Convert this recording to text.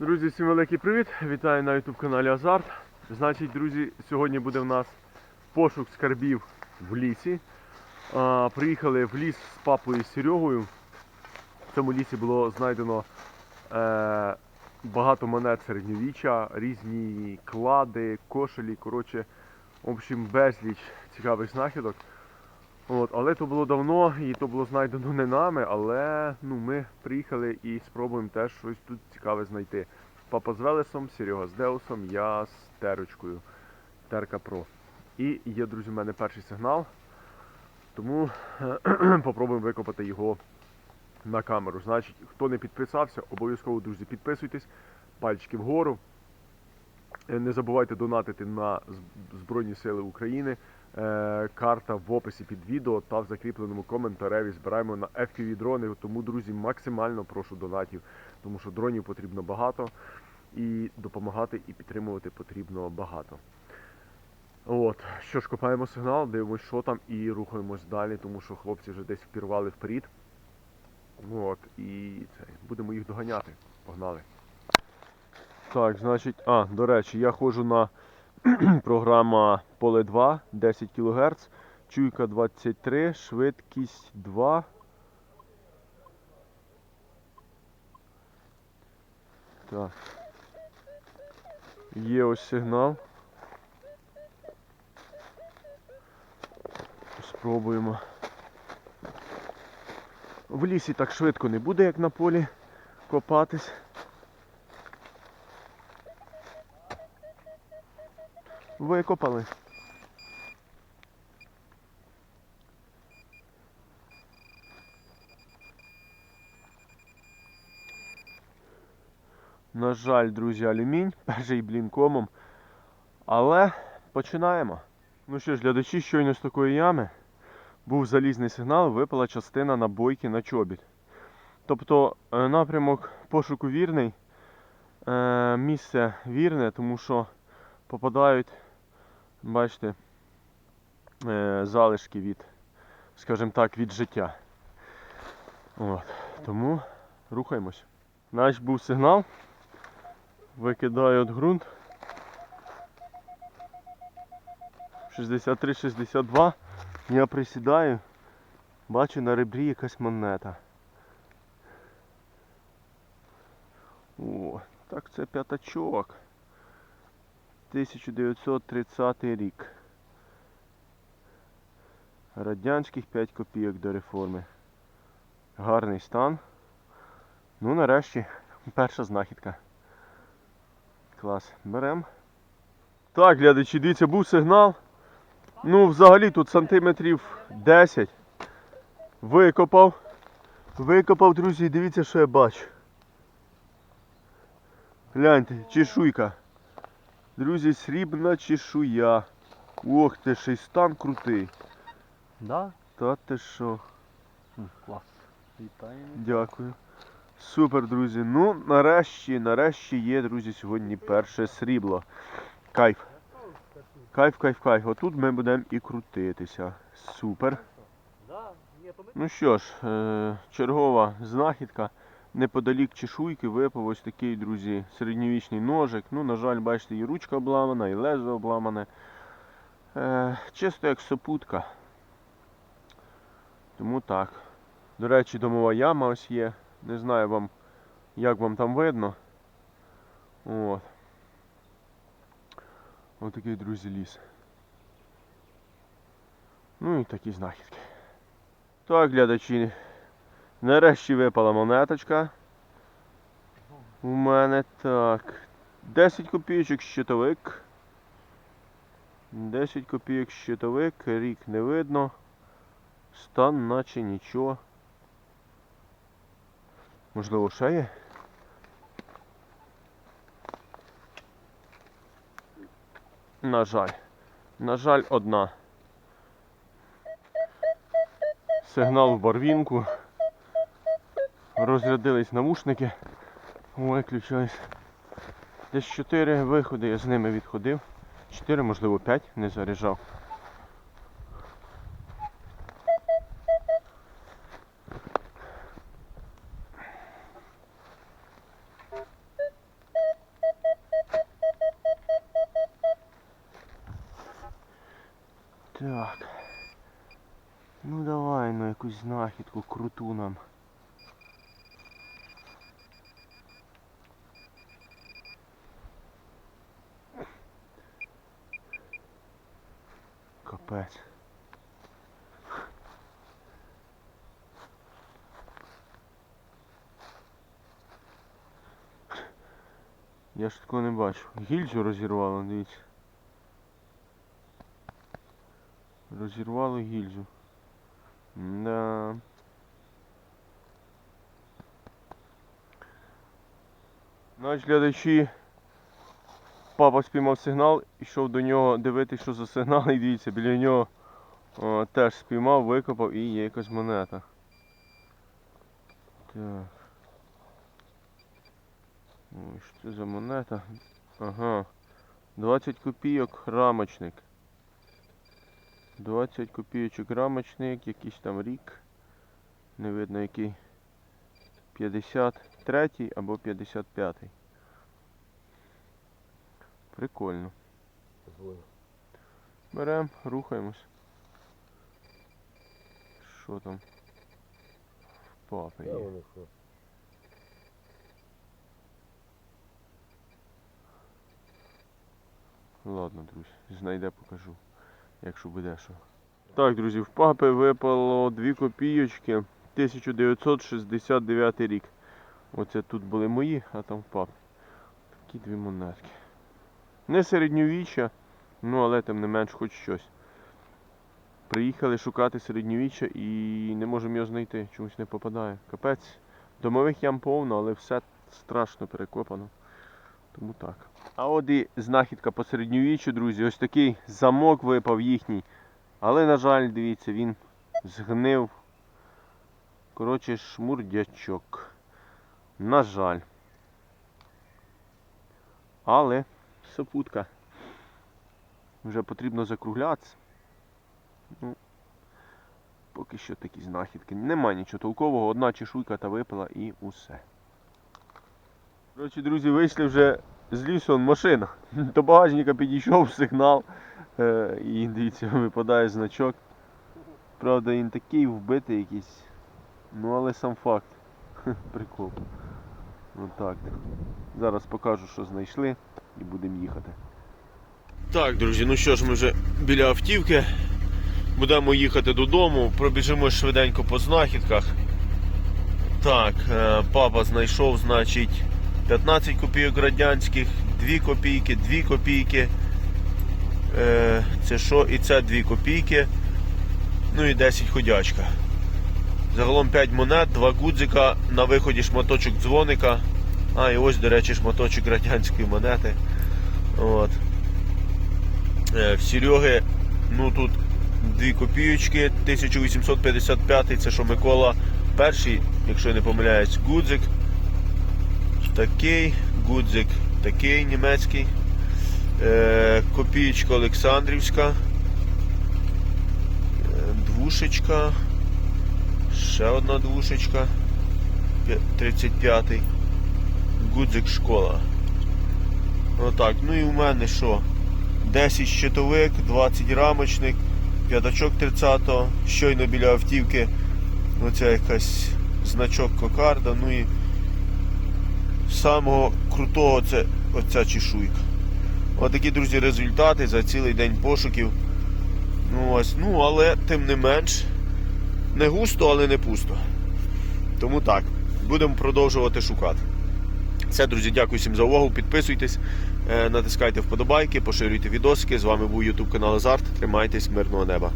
Друзі, всім великий привіт! Вітаю на YouTube каналі Азарт. Значить, друзі, сьогодні буде в нас пошук скарбів в лісі. А, приїхали в ліс з папою і Серегою. В цьому лісі було знайдено е, багато монет середньовіччя, різні клади, кошелі. Коротше, в общем, безліч цікавих знахідок. От, але то було давно і то було знайдено не нами, але ну, ми приїхали і спробуємо теж щось тут цікаве знайти. Папа з Велесом, Серега з Деусом, я з Терочкою. Терка Про. І є, друзі, в мене перший сигнал. Тому попробуємо викопати його на камеру. Значить, хто не підписався, обов'язково, друзі, підписуйтесь, пальчики вгору. Е, Не забувайте донатити на Збройні Сили України. Е, Карта в описі під відео та в закріпленому коментареві збираємо на FPV дрони. Тому, друзі, максимально прошу донатів, тому що дронів потрібно багато і допомагати і підтримувати потрібно багато. От, що ж, копаємо сигнал, дивимося, що там, і рухаємось далі, тому що хлопці вже десь впірвали вперед. От, і це, будемо їх доганяти. Погнали. Так, значить, а, до речі, я ходжу на програма Поле 2, 10 кГц, чуйка 23, швидкість 2. Так. Є ось сигнал. Спробуємо. В лісі так швидко не буде, як на полі копатись. Викопали. На жаль, друзі, алюмінь, перший блін комом. Але починаємо. Ну що ж, глядачі, щойно з такої ями був залізний сигнал, випала частина набойки на чобіт. Тобто е, напрямок пошуку вірний, е, місце вірне, тому що попадають, бачите, е, залишки від, скажімо так, від життя. От. Тому рухаємось. Наш був сигнал. Викидаю от ґрунт. 63-62. Я присідаю. Бачу на ребрі якась монета. О, так це п'ятачок. 1930 рік. Радянських 5 копійок до реформи. Гарний стан. Ну, нарешті, перша знахідка. Клас. Берем. Так, глядачі, дивіться, був сигнал. Ну, взагалі тут сантиметрів 10. Викопав. Викопав, друзі, дивіться, що я бачу. Гляньте, чешуйка. Друзі, срібна чешуя. Ох ти, ще й стан крутий. Да? Та ти що? Клас. Вітаємо. Дякую. Супер, друзі. Ну, нарешті, нарешті є, друзі, сьогодні перше срібло. Кайф. Кайф, кайф, кайф. Отут ми будемо і крутитися. Супер. Ну що ж, е- чергова знахідка. Неподалік чешуйки випав ось такий, друзі, середньовічний ножик. Ну, на жаль, бачите, і ручка обламана, і лезо обламане. Е- чисто як сопутка. Тому так. До речі, домова яма ось є. Не знаю вам, як вам там видно. От. Ось такий, друзі, ліс. Ну і такі знахідки. Так, глядачі. Нарешті випала монеточка. У мене так. 10 копійочок щитовик. 10 копійок щитовик, рік не видно. Стан наче нічого. Можливо, ще є? На жаль. На жаль, одна. Сигнал в барвінку розрядились навушники. Виключились. Десь 4 виходи я з ними відходив. 4, можливо 5, не заряджав. Так, ну давай ну якусь знахідку круту нам. Капець. Я ж такого не бачу. Гільзу розірвало, дивіться. Розірвало гільзу. Да. Значить, глядачі. Папа спіймав сигнал, йшов до нього дивитися, що за сигнал, і дивіться, біля нього о, теж спіймав, викопав і є якась монета. Так. Ой, що це за монета? Ага. 20 копійок рамочник. 20 копійочок рамочник, якийсь там рік. Не видно який. 53 або 55. Прикольно. Берем, рухаємось. Що там? В Папи є. Ладно, друзі, знайде покажу, якщо буде що. Так, друзі, в папи випало 2 копійочки 1969 рік. Оце тут були мої, а там в папі. Такі дві монетки. Не середньовіччя, ну але тим не менш хоч щось. Приїхали шукати середньовіччя і не можемо його знайти, чомусь не попадає. Капець. Домових ям повно, але все страшно перекопано. Тому так. А от і знахідка по середньовіччю, друзі. Ось такий замок випав їхній. Але, на жаль, дивіться, він згнив. Коротше, шмурдячок. На жаль. Але сопутка. Вже потрібно закруглятися. Ну, поки що такі знахідки. Нема нічого толкового, одна чешуйка та випила і усе. Коротше, друзі, вийшли вже з лісу машина. До багажника підійшов сигнал. Е, і дивіться, випадає значок. Правда, він такий вбитий якийсь. Ну але сам факт. Прикол. Ну так. Зараз покажу, що знайшли і будемо їхати. Так, друзі, ну що ж, ми вже біля автівки. Будемо їхати додому, пробіжимо швиденько по знахідках. Так, е, папа знайшов, значить, 15 копійок радянських, 2 копійки, 2 копійки. Е, Це що? І це 2 копійки. Ну і 10 ходячка. Загалом 5 монет, 2 гудзика, на виході шматочок дзвоника. А, і ось, до речі, шматочок радянської монети. От. Е, В Сереги, ну тут 2 копійочки, 1855, це що Микола перший, якщо я не помиляюсь, гудзик. Такий, гудзик такий німецький. Е, копієчка Олександрівська. Е, Двушечка. Ще одна двушечка. 35-й. Гудзик школа. Отак. Ну і у мене що? 10 щитовик, 20 рамочник, п'ятачок 30-го, щойно біля автівки. Оця якась значок кокарда, ну і самого крутого це оця чешуйка. Отакі, друзі, результати за цілий день пошуків. Ну ось, ну, але тим не менш, не густо, але не пусто. Тому так, будемо продовжувати шукати. Все, друзі, дякую всім за увагу. Підписуйтесь, е, натискайте вподобайки, поширюйте відосики. З вами був YouTube канал Азарт. Тримайтесь, мирного неба.